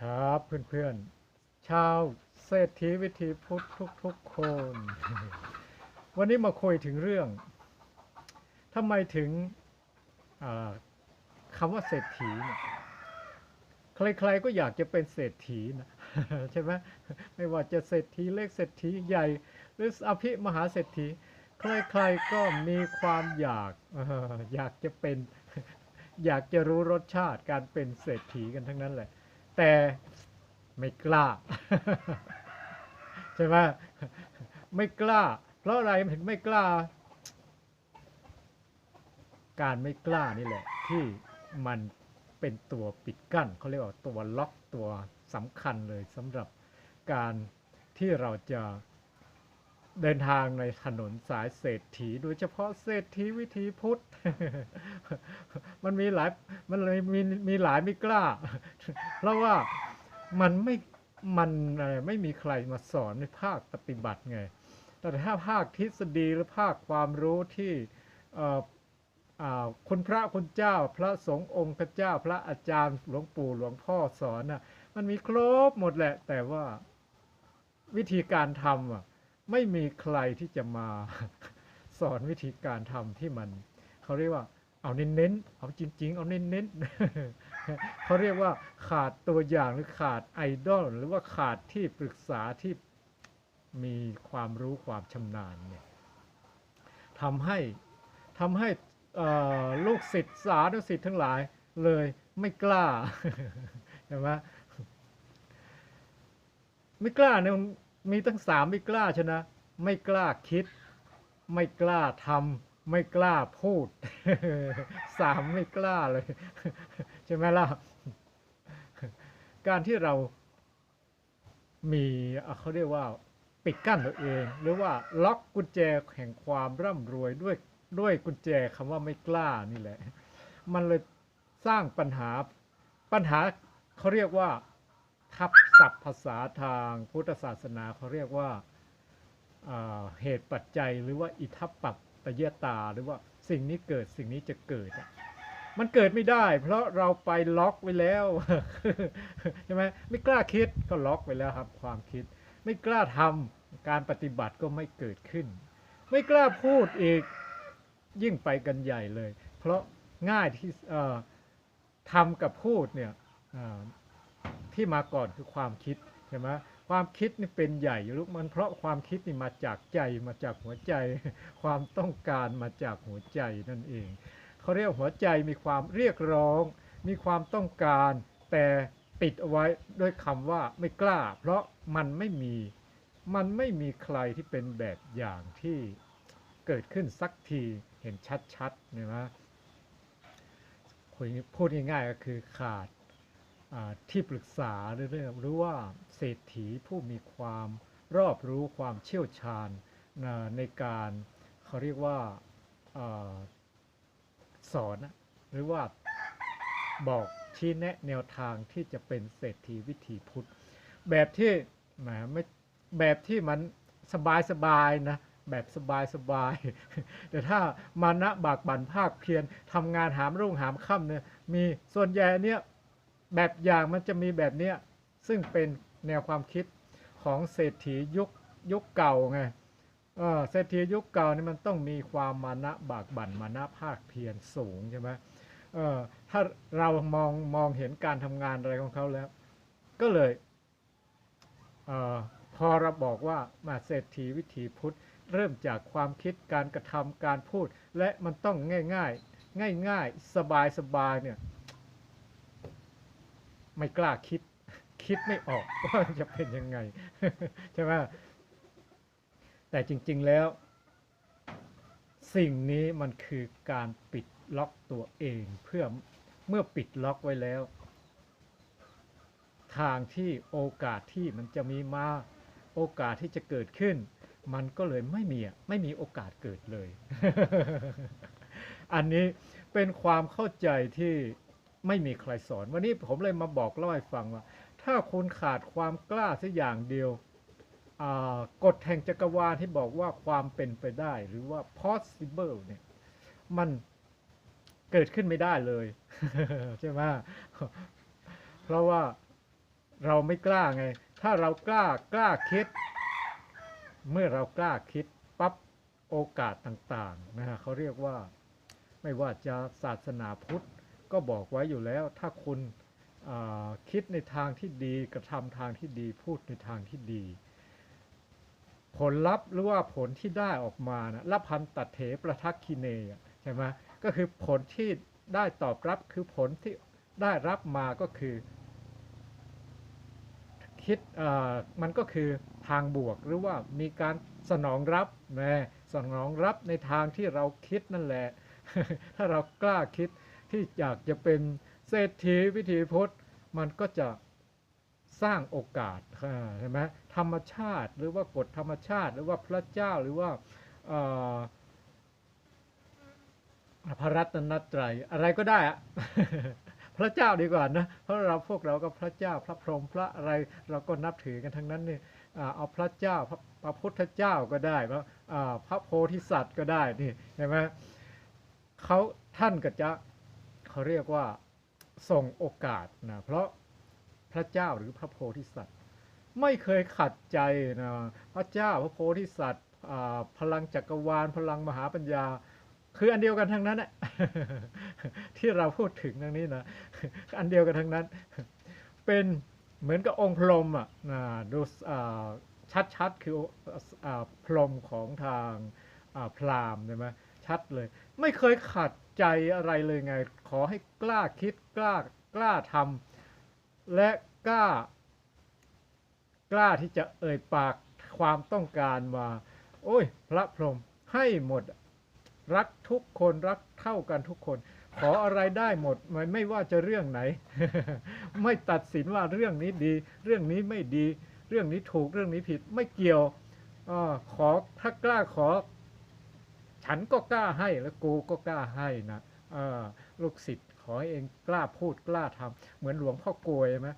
ครับเพื่อนๆ ชาวเศรษฐีวิธีพุทธทุกๆคน วันนี้มาคุยถึงเรื่องทำไมถึงคำว่าเศรษฐีเนี่ยใครๆก็อยากจะเป็นเศรษฐีนะใช่ไหมไม่ว่าจะเศรษฐีเล็กเศรษฐีใหญ่ หรืออภิมหาเศรษฐี ใครๆก็มีความอยากอยากจะเป็น อยากจะรู้รสชาติการเป็นเศรษฐีกันทั้งนั้นแหละ แต่ไม่กล้า ใช่ไหมไม่กล้า เพราะอะไรมันถึงไม่กล้า การไม่กล้านี่แหละ ที่มันเป็นตัวปิดกั้นเขาเรียกว่าตัวล็อกตัวสำคัญเลยสำหรับการที่เราจะ เดินทางในถนนสายเศรษฐี โดยเฉพาะเศรษฐีวิธีพุทธ มันมีหลายมันเลยมีมีหลายไม่กล้า เพราะว่ามันไม่มันไม่มีใครมาสอนในภาคปฏิบัติไง แต่ถ้าภาคทฤษฎีหรือภาคความรู้ที่คุณพระคุณเจ้า พระสงฆ์องค์เจ้า พระอาจารย์หลวงปู่หลวงพ่อสอนน่ะ มันมีครบหมดแหละ แต่ว่าวิธีการทำอะ ไม่มีใครที่จะมาสอนวิธีการทำที่มันเขาเรียกว่าเอาเน้นๆ เอาจริง ๆ เอาเน้นๆเขาเรียกว่าขาดตัวอย่างหรือขาดไอดอลหรือว่าขาดที่ปรึกษาที่มีความรู้ความชำนาญเนี่ยทำให้ทำให้ลูกศิษย์สาธุศิษย์ทั้งหลายเลยไม่กล้าใช่ไหมไม่กล้าเนี่ย มีตั้งสามไม่กล้าชนะ ไม่กล้าคิด ไม่กล้าทำไม่กล้าพูดสามไม่กล้าเลย ใช่ไหมล่ะ การที่เรามีเอ่อเขาเรียกว่าปิดกั้นตัวเอง หรือว่าล็อกกุญแจแห่งความร่ำรวยด้วยด้วยกุญแจคำว่าไม่กล้านี่แหละ มันเลยสร้างปัญหาปัญหาเขาเรียกว่า ทับศัพท์ภาษาทางพุทธศาสนาเขาเรียกว่าอ่าเหตุปัจจัยหรือว่าอิทัปปัตตยตา หรือว่าสิ่งนี้เกิดสิ่งนี้จะเกิด มันเกิดไม่ได้ เพราะเราไปล็อกไว้แล้วใช่ไหมไม่กล้าคิดก็ล็อกไว้แล้วครับความคิด ไม่กล้าทำการปฏิบัติก็ไม่เกิดขึ้น ไม่กล้าพูดอีกยิ่งไปกันใหญ่เลย เพราะง่ายที่ทำกับพูดเนี่ย ที่มาก่อนคือความคิดใช่ไหมความคิดนี่เป็นใหญ่ลูกมันเพราะความคิดนี่มาจากใจมาจากหัวใจ ความต้องการมาจากหัวใจนั่นเองเขาเรียกหัวใจมีความเรียกร้อง มีความต้องการ แต่ปิดเอาไว้ด้วยคำว่าไม่กล้า เพราะมันไม่มีมันไม่มีใครที่เป็นแบบอย่างที่เกิดขึ้นสักทีเห็นชัดๆเนี่ยนะคุยพูดง่ายๆก็คือขาด ที่ปรึกษาหรือเรื่องหรือว่าเศรษฐีผู้มีความรอบรู้ความเชี่ยวชาญในการเขาเรียกว่าอสอนหรือว่าบอกชี้แนะแนวทางที่จะเป็นเศรษฐีวิถีพุทธ แบบที่แหมไม่แบบที่มันสบายสบายๆนะแบบสบายสบายแต่ถ้ามานะบากบั่นภาคเพียรทำงานหามรุ่งหามค่ำเนี่ยมีส่วนใหญ่เนี่ย แบบอย่างมันจะมีแบบเนี้ยซึ่งเป็นแนวความคิดของเศรษฐียุคยุคเก่าไงเออเศรษฐียุคเก่านี่มันต้องมีความมานะบากบั่นมานะภาคเพียรสูงใช่ไหมเออถ้าเรามองมองเห็นการทำงานอะไรของเขาแล้ว ก็เลยเออพอเราบอกว่ามาเศรษฐีวิถีพุทธ เริ่มจากความคิดการกระทำการพูด และมันต้องง่ายง่ายง่ายง่าย ๆ สบายสบายเนี่ย ไม่กล้าคิด คิดไม่ออกว่าจะเป็นยังไงใช่ไหมแต่จริง ๆแล้ว สิ่งนี้มันคือการปิดล็อกตัวเองเพื่อเมื่อปิดล็อกไว้แล้ว ทางที่โอกาสที่มันจะมีมาโอกาสที่จะเกิดขึ้น มันก็เลยไม่มีไม่มีโอกาสเกิดเลย อันนี้เป็นความเข้าใจที่ ไม่มีใครสอน วันนี้ผมเลยมาบอกเล่าให้ฟังว่า ถ้าคุณขาดความกล้าสักอย่างเดียวกฎแห่งจักรวาลที่บอกว่าความเป็นไปได้ หรือว่า possible เนี่ยมันเกิดขึ้นไม่ได้เลยใช่ไหมเพราะว่าเราไม่กล้าไง ถ้าเรากล้ากล้าคิด เมื่อเรากล้าคิดปั๊บโอกาสต่างๆนะฮะเขาเรียกว่าไม่ว่าจะศาสนาพุทธ ก็บอกไว้อยู่แล้ว ถ้าคุณคิดในทางที่ดีกระทำทางที่ดีพูดในทางที่ดี ผลลัพธ์หรือว่าผลที่ได้ออกมานะละพันตัดเถประทักคิเนะใช่ไหมก็คือผลที่ได้ตอบรับคือผลที่ได้รับมาก็คือ คิดมันก็คือทางบวกหรือว่ามีการสนองรับนะสนองรับในทางที่เราคิดนั่นแหละ ถ้าเรากล้าคิด ที่อยากจะเป็นเศรษฐีวิถีพุทธมันก็จะสร้างโอกาสใช่ไหมธรรมชาติหรือว่ากฎธรรมชาติ หรือว่าพระเจ้าหรือว่าพระรัตนตรัยอะไรก็ได้อะพระเจ้าดีกว่านะเพราะเราพวกเราก็พระเจ้าพระพรหมพระอะไรเราก็นับถือกันทั้งนั้นนี่อ่าเอาพระเจ้าพระพระพุทธเจ้าก็ได้พระพระโพธิสัตว์ก็ได้นี่ใช่ไหมเขาท่านก็จะ เขาเรียกว่าส่งโอกาสนะเพราะพระเจ้าหรือพระโพธิสัตว์ ไม่เคยขัดใจนะพระเจ้าพระโพธิสัตว์พลังจักรวาล พลังมหาปัญญา คืออันเดียวกันทั้งนั้นแหละที่เราพูดถึงตรงนี้นะอันเดียวกันทั้งนั้น เป็นเหมือนกับองค์พรหมอะนะดูชัดๆคืออพรหมของทางพราหมณ์ใช่ไหมชัดเลย ไม่เคยขัด ใจอะไรเลยไง ขอให้กล้าคิดกล้ากล้าทำและกล้า กล้าที่จะเอ่ยปากความต้องการมา โอ้ย พระพรหมให้หมดรักทุกคนรักเท่ากันทุกคน ขออะไรได้หมดไม่ไม่ว่าจะเรื่องไหน ไม่ตัดสินว่าเรื่องนี้ดี เรื่องนี้ไม่ดี เรื่องนี้ถูกเรื่องนี้ผิดไม่เกี่ยวอขอถ้ากล้าขอ ฉันก็กล้าให้แล้วกูก็กล้าให้นะลูกศิษย์ขอให้เองกล้าพูดกล้าทำเหมือนหลวงพ่อกลวยไหม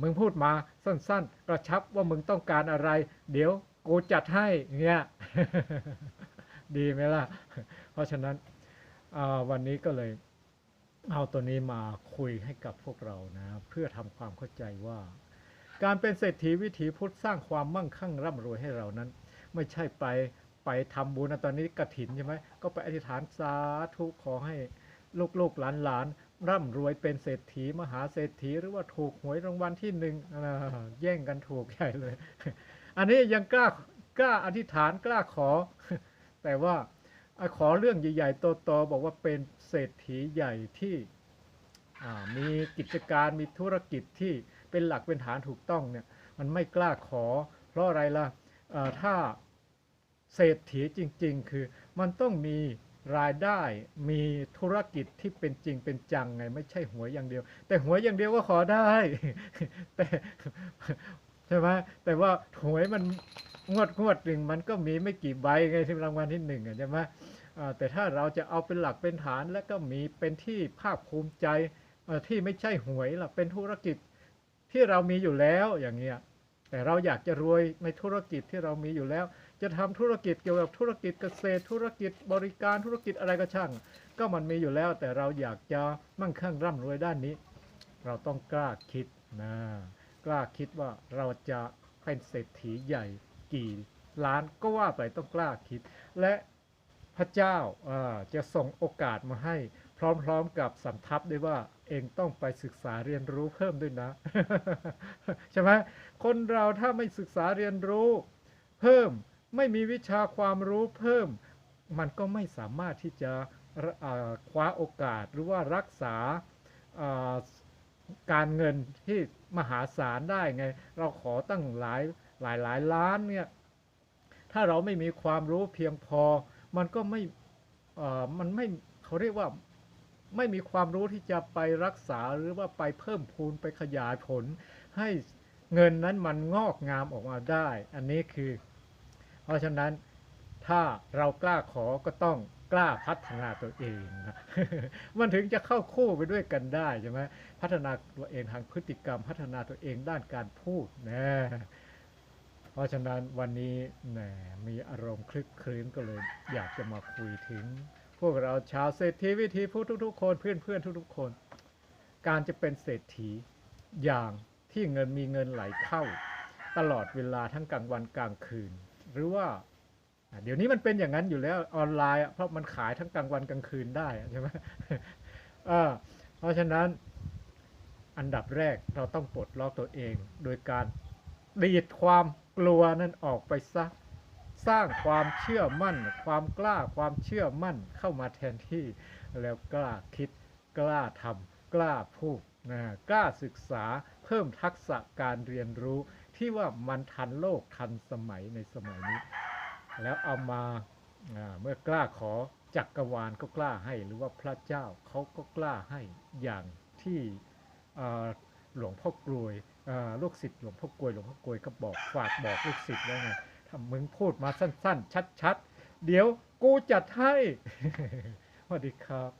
มึงพูดมาสั้น ๆ กระชับว่ามึงต้องการอะไร เดี๋ยวกูจัดให้เงี้ยดีไหมล่ะ เพราะฉะนั้นวันนี้ก็เลยเอาตัวนี้มาคุยให้กับพวกเรานะ เพื่อทำความเข้าใจว่า การเป็นเศรษฐีวิถีพุทธสร้างความมั่งคั่งร่ำรวยให้เรานั้น ไม่ใช่ไป ไปทำบุญนะตอนนี้กระถินใช่ไหมก็ไปอธิษฐานสาธุขอให้ลูกๆหลานๆร่ำรวยเป็นเศรษฐีมหาเศรษฐีหรือว่าถูกหวยรางวัลที่หนึ่งแย่งกันถูกใหญ่เลย อันนี้ยังกล้ากล้าอธิษฐานกล้าขอ แต่ว่าขอเรื่องใหญ่ๆโตๆบอกว่าเป็นเศรษฐีใหญ่ที่มีกิจการมีธุรกิจที่เป็นหลักเป็นฐานถูกต้องเนี่ยมันไม่กล้าขอ เพราะอะไรล่ะเอ่อถ้า เศรษฐีจริง ๆ คือมันต้องมีรายได้มีธุรกิจที่เป็นจริงเป็นจังไง ไม่ใช่หวยอย่างเดียว แต่หวยอย่างเดียวก็ขอได้ แต่ใช่ไหมแต่ว่าหวยมันงวดงวดหนึ่งมันก็มีไม่กี่ใบไงที่รางวัลที่หนึ่งใช่ไหมแต่ถ้าเราจะเอาเป็นหลักเป็นฐานแล้วก็มีเป็นที่ภาคภูมิใจที่ไม่ใช่หวยล่ะเป็นธุรกิจที่เรามีอยู่แล้วอย่างเงี้ยแต่เราอยากจะรวยในธุรกิจที่เรามีอยู่แล้ว จะทำธุรกิจเกี่ยวกับธุรกิจเกษตร ธุรกิจบริการธุรกิจอะไรก็ช่าง ก็มันมีอยู่แล้วแต่เราอยากจะมั่งคั่งร่ำรวยด้านนี้ เราต้องกล้าคิดนะกล้าคิดว่าเราจะเป็นเศรษฐีใหญ่กี่ล้านก็ว่าไปต้องกล้าคิด และพระเจ้าอ่าจะส่งโอกาสมาให้พร้อมๆกับสำทับด้วยว่าเองต้องไปศึกษาเรียนรู้เพิ่มด้วยนะใช่ไหมคนเราถ้าไม่ศึกษาเรียนรู้ เพิ่ม ไม่มีวิชาความรู้เพิ่ม มันก็ไม่สามารถที่จะคว้าโอกาสหรือว่ารักษาการเงินที่มหาศาลได้ไง เราขอตั้งหลายหลายหลายล้านเนี่ยถ้าเราไม่มีความรู้เพียงพอ มันก็ไม่มันไม่เขาเรียกว่าไม่มีความรู้ที่จะไปรักษาหรือว่าไปเพิ่มพูนไปขยายผล ให้เงินนั้นมันงอกงามออกมาได้ อันนี้คือ ราะฉะนั้นถ้าเรากล้าขอก็ต้องกล้าพัฒนาตัวเองนะมันถึงจะเข้าคู่ไปด้วยกันได้ใช่ไหมพัฒนาตัวเองทางพฤติกรรม พัฒนาตัวเองด้านการพูดนะเพราะฉะนั้นวันนี้แหมมีอารมณ์คลึกคลื้นก็เลยอยากจะมาคุยถึง พวกเราชาวเศรษฐีวิธีพูดทุกๆ คนเพื่อนๆทุกๆคน การจะเป็นเศรษฐีอย่างที่เงินมีเงินไหลเข้า ตลอดเวลาทั้งกลางวันกลางคืน หรือว่าเดี๋ยวนี้มันเป็นอย่างนั้นอยู่แล้วออนไลน์เพราะมันขายทั้งกลางวันกลางคืนได้ใช่ไหมเออเพราะฉะนั้นอันดับแรกเราต้องปลดล็อกตัวเอง โดยการดีดความกลัวนั้นออกไปซะสร้างความเชื่อมั่น ความกล้าความเชื่อมั่นเข้ามาแทนที่ แล้วกล้าคิดกล้าทำกล้าพูดนะกล้าศึกษาเพิ่มทักษะการเรียนรู้ ที่ว่ามันทันโลกทันสมัยในสมัยนี้ แล้วเอามาเมื่อกล้าขอจักรวาลก็กล้าให้ หรือว่าพระเจ้าเขาก็กล้าให้อย่างที่หลวงพ่อกลวยลูกศิษย์หลวงพ่อกลวยหลวงพ่อกลวยก็บอกฝากบอกลูกศิษย์ไว้ไงถ้ามึงพูดมาสั้น ๆ ชัด ๆ เดี๋ยวกูจัดให้สวัสดีครับ